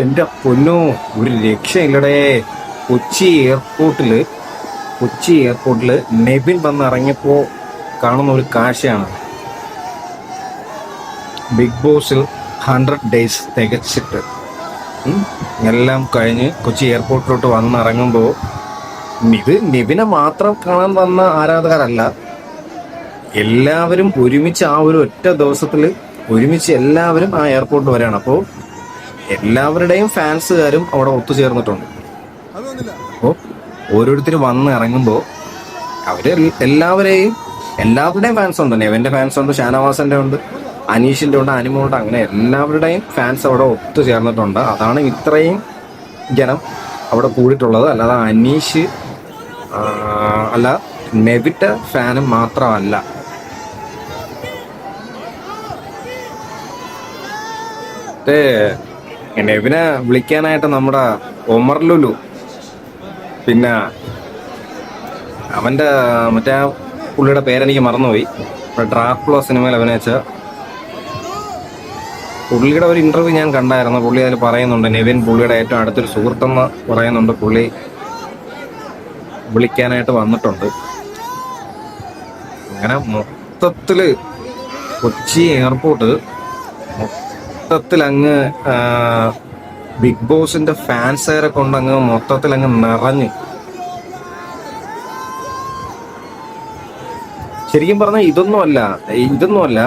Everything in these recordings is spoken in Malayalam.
എന്റെ പൊന്നോ ഒരു രക്ഷയില്ലടേ. കൊച്ചി എയർപോർട്ടിൽ കൊച്ചി എയർപോർട്ടിൽ നെബിൻ വന്ന് ഇറങ്ങിയപ്പോ കാണുന്ന ഒരു കാഴ്ചയാണ്. ബിഗ് ബോസിൽ ഹൺഡ്രഡ് ഡേയ്സ് തികച്ചിട്ട്. എല്ലാം കഴിഞ്ഞ് കൊച്ചി എയർപോർട്ടിലോട്ട് വന്ന് ഇറങ്ങുമ്പോൾ ഇത് നിവിനെ മാത്രം കാണാൻ വന്ന ആരാധകരല്ല. എല്ലാവരും ഒരുമിച്ച് ആ ഒരു ഒറ്റ ദിവസത്തിൽ ഒരുമിച്ച് എല്ലാവരും ആ എയർപോർട്ട് വരെയാണ്. അപ്പോൾ എല്ലാവരുടെയും ഫാൻസുകാരും അവിടെ ഒത്തുചേർന്നിട്ടുണ്ട്. അപ്പോൾ ഓരോരുത്തർ വന്ന് ഇറങ്ങുമ്പോൾ അവർ എല്ലാവരെയും എല്ലാവരുടെയും ഫാൻസ് ഉണ്ട് നെവന്റെ ഫാൻസ് ഉണ്ട് ഷാനവാസിന്റെ ഉണ്ട് അനീഷിന്റെ ഉണ്ട് അനിമുണ്ട് അങ്ങനെ എല്ലാവരുടെയും ഫാൻസ് അവിടെ ഒത്തുചേർന്നിട്ടുണ്ട്. അതാണ് ഇത്രയും ജനം അവിടെ കൂടിയിട്ടുള്ളത്. അല്ലാതെ അനീഷ് അല്ല നെവിറ്റ ഫാനും മാത്രമല്ല. മറ്റേ നെവിനെ വിളിക്കാനായിട്ട് നമ്മുടെ ഒമർ ലുലു. പിന്നെ അവന്റെ മറ്റേ പുള്ളിയുടെ പേരെനിക്ക് മറന്നുപോയി. ഡ്രാഫ്ലോ സിനിമയിൽ അഭിനയിച്ച പുള്ളിയുടെ ഒരു ഇന്റർവ്യൂ ഞാൻ കണ്ടായിരുന്നു. പുള്ളി അതിൽ പറയുന്നുണ്ട് നെവിൻ പുള്ളിയുടെ ഏറ്റവും അടുത്തൊരു സുഹൃത്തെന്ന് പറയുന്നുണ്ട് പുള്ളി. വിളിക്കാനായിട്ട് വന്നിട്ടുണ്ട്. അങ്ങനെ മൊത്തത്തിൽ കൊച്ചി എയർപോർട്ട് മൊത്തത്തിൽ അങ്ങ് ബിഗ് ബോസിന്റെ ഫാൻസുകാരെ കൊണ്ട് അങ്ങ് മൊത്തത്തിൽ അങ്ങ് നിറഞ്ഞു. ശരിക്കും പറഞ്ഞാൽ ഇതൊന്നുമല്ല ഇതൊന്നുമല്ല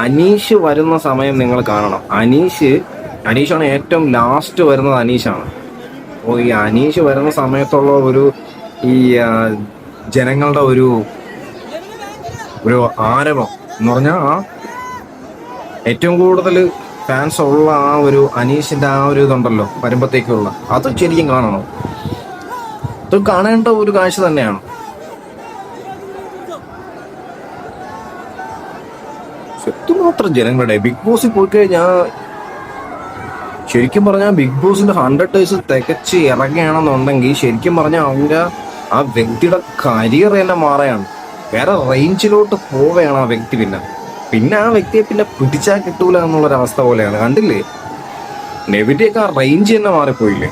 അനീഷ് വരുന്ന സമയം നിങ്ങൾ കാണണം. അനീഷ് അനീഷാണ് ഏറ്റവും ലാസ്റ്റ് വരുന്നത് അനീഷാണ്. അപ്പോൾ ഈ അനീഷ് വരുന്ന സമയത്തുള്ള ഒരു ഈ ജനങ്ങളുടെ ഒരു ഒരു ആരവം എന്ന് പറഞ്ഞാൽ ആ ഏറ്റവും കൂടുതൽ ഫാൻസ് ഉള്ള ആ ഒരു അനീഷിന്റെ ആ ഒരു ഇതുണ്ടല്ലോ വരുമ്പത്തേക്കുള്ള. അത് ശരിക്കും കാണണം. അത് കാണേണ്ട ഒരു കാഴ്ച തന്നെയാണ്. എത്രമാത്രം ജനങ്ങളുടെ ബിഗ് ബോസിൽ പോയി കഴിഞ്ഞാൽ ശരിക്കും പറഞ്ഞാൽ ബിഗ് ബോസിന്റെ ഹൺഡ്രഡ് ഡേയ്സ് തികച്ച് ഇറങ്ങുകയാണെന്നുണ്ടെങ്കിൽ ശരിക്കും പറഞ്ഞാൽ അവന്റെ ആ വ്യക്തിയുടെ കരിയർ തന്നെ മാറുകയാണ്. വേറെ റേഞ്ചിലോട്ട് പോവുകയാണ് ആ വ്യക്തി പിന്നെ. പിന്നെ ആ വ്യക്തിയെ പിന്നെ പിടിച്ചാൽ കിട്ടൂല എന്നുള്ളൊരവസ്ഥ പോലെയാണ്. കണ്ടില്ലേ? നെവിന്റെയൊക്കെ ആ റേഞ്ച് തന്നെ മാറിപ്പോയില്ലേ?